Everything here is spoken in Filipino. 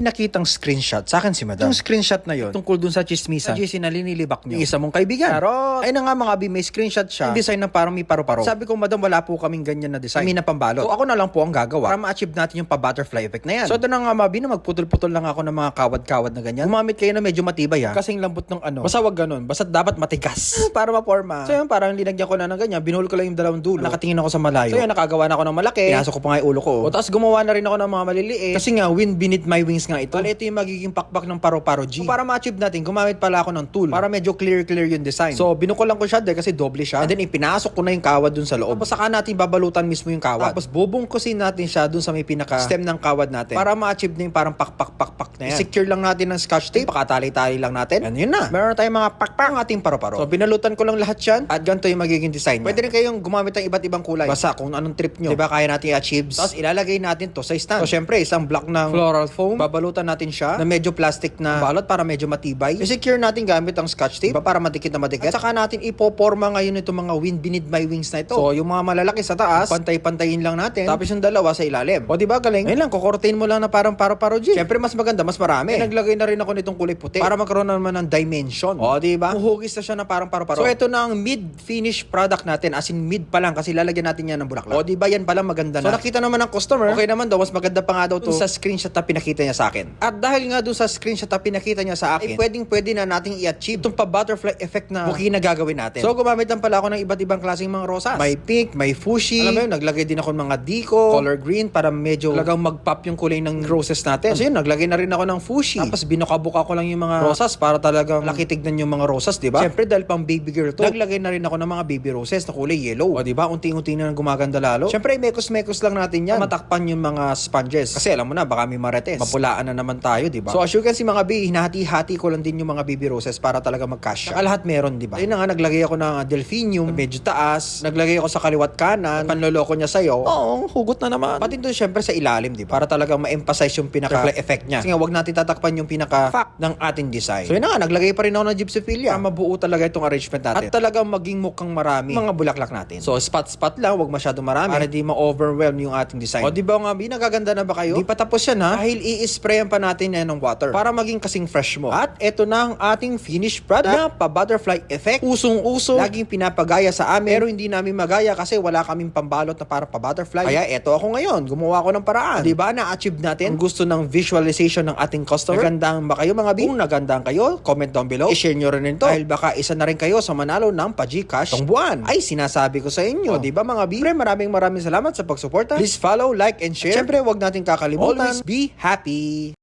pinakitang screenshot sa akin si madam. Yung screenshot na yon tungkol dun sa chismisan. Sa GC na linilibak niyo. Yung isa mong kaibigan. Pero, ay na nga mga bi, may screenshot siya. Yung design na parang may paro-paro. Sabi ko, madam, wala po kaming ganyan na design. Kami na pambalot. So ako na lang po ang gagawa para ma-achieve natin yung pa-butterfly effect na yan. So ito na nga mga bi, na magputol-putol lang ako ng mga kawad-kawad na ganyan. Gumamit kayo na medyo matibay ha. Kasing lambot ng ano. Basta wag ganun. Basta dapat matigas. para ma-forma. So yun, parang linagyan ko na ng ganyan. Binuhol ko lang yung dalawang dulo. Nakatingin ako sa malayo. So yun, nakagawa na ako ng malaki. Pinasok ko pa nga yung ulo ko. O tapos gumawa na rin ako ng mga maliliit. Kasi nga, wind beneath my wings nga ito. Bali, ito yung magiging pakpak ng paro-paro G. So, para ma-achieve natin, gumamit pala ako ng tool. Para medyo clear-clear yung design. So, binukulan ko siya dahil kasi doble siya. And then, ipinasok ko na yung kawad dun sa loob. Tapos, saka natin babalutan mismo yung kawad. Tapos, bubungkusin natin siya dun sa may pinaka-stem ng kawad natin. Para ma-achieve na yung parang pakpak-pakpak na yan. Secure lang natin ng scotch tape. Pakatali-tali lang natin. And yun na. Meron tayong mga pakpak ng ating paro-paro. So, binalutan ko lang lahat yan. At ganito yung magiging design niya. Pwede rin kayong gumamit ng iba't ibang kulay. Basta kung anong trip nyo. Diba kaya natin i-achieve. Tapos, ilalagay natin to sa stand. So, syempre, isang block ng floral foam. Babalutan natin siya na medyo plastic na balot para medyo matibay. I-secure natin gamit ang scotch tape diba, para madikit na madikit. At saka natin ipoporma ngayon itong mga wind beneath my wings na ito. So, yung mga malalaki sa taas, pantay-pantayin lang natin. Tapos yung dalawa sa ilalim. O, diba galing? Ngayon lang, kukortin mo lang na parang paro-paro G. Syempre, mas maganda, mas marami. Eh, naglagay na rin ako nitong kulay puti para magkaroon naman ng dimension. O, diba? Muhugis na siya na parang paro-paro. So, ito na ang mid-finish product natin. As in, mid pa lang kasi lalagyan natin yan ng bulaklak. O, diba? Yan pala maganda na. So, nakita naman ng customer, okay naman daw, mas maganda pa nga daw to sa screenshot na pinakita niya sa akin. At dahil nga doon sa screenshot na pinakita niya sa akin, ay pwedeng pwede na nating i-achieve itong pa-butterfly effect na booking na gagawin natin. So, gumamit lang pala ako ng iba't ibang klaseng mga rosas. May pink, may fuchsia. Alam mo yun, naglagay din ako ng mga deco, color green, para medyo talagang mag-pop yung kulay ng roses natin. Kasi yun, naglagay na rin ako ng fuchsia. Tapos binuka-buka ko lang yung mga rosas para talagang laki tignan yung mga rosas, di ba? Siyempre, dahil pang baby girl to, naglagay na rin ako ng mga baby roses na kulay yellow. O, di ba? Unti-unti na gumaganda lalo. Siyempre, mekos-mekos lang natin yan. Matakpan yung mga sponges. Kasi alam mo na, baka may marites. Mapulaan na naman tayo, di ba? So, as you can see mga B, hinahati-hati ko lang din yung mga baby roses para talaga mag-cash. Saka lahat meron, di ba? Ayun na nga, naglagay ako ng delphinium, medyo taas. Naglagay ako sa kaliwat kanan. Panloloko niya sa'yo. Oo, hugot na naman. Pati doon syempre sa ilalim, di ba? Para talagang ma-emphasize yung pinaka-effect niya. Kasi nga, wag natin tatakpan yung pinaka-fact ng ating design. So, yun na nga, naglagay pa rin ako ng gypsophilia. Para mabuo talaga itong arrangement natin. At talagang maging mukhang marami mga bulaklak natin. So, spot-spot lang, wag masyado marami. Para di ma-overwhelm yung ating design. O, di ba nga, B, nagaganda na ba kayo? Di pa tapos yan, ha? Dahil i-sprayan pa natin yan ng water para maging kasing fresh mo. At eto na ang ating finished product na pa-butterfly effect. Usong-uso, laging pinapagaya sa amin. Pero hindi namin magaya kasi wala kaming pambalot na para pa-butterfly. Kaya eto ako ngayon, gumawa ako ng paraan. Di ba na-achieve natin ang gusto ng visualization ng ating customer? Nagandang ba kayo mga B? Kung nagandang kayo, comment down below. I-share nyo rin ito. Dahil baka isa na rin kayo sa manalo ng pa-Gcash tong buwan. Ay, sinasabi ko sa inyo. O, di ba mga B? Pre, maraming maraming salamat sa pagsuporta. Please follow, like, and share. At syempre, huwag natin kakalimutan. Always be happy. Bye.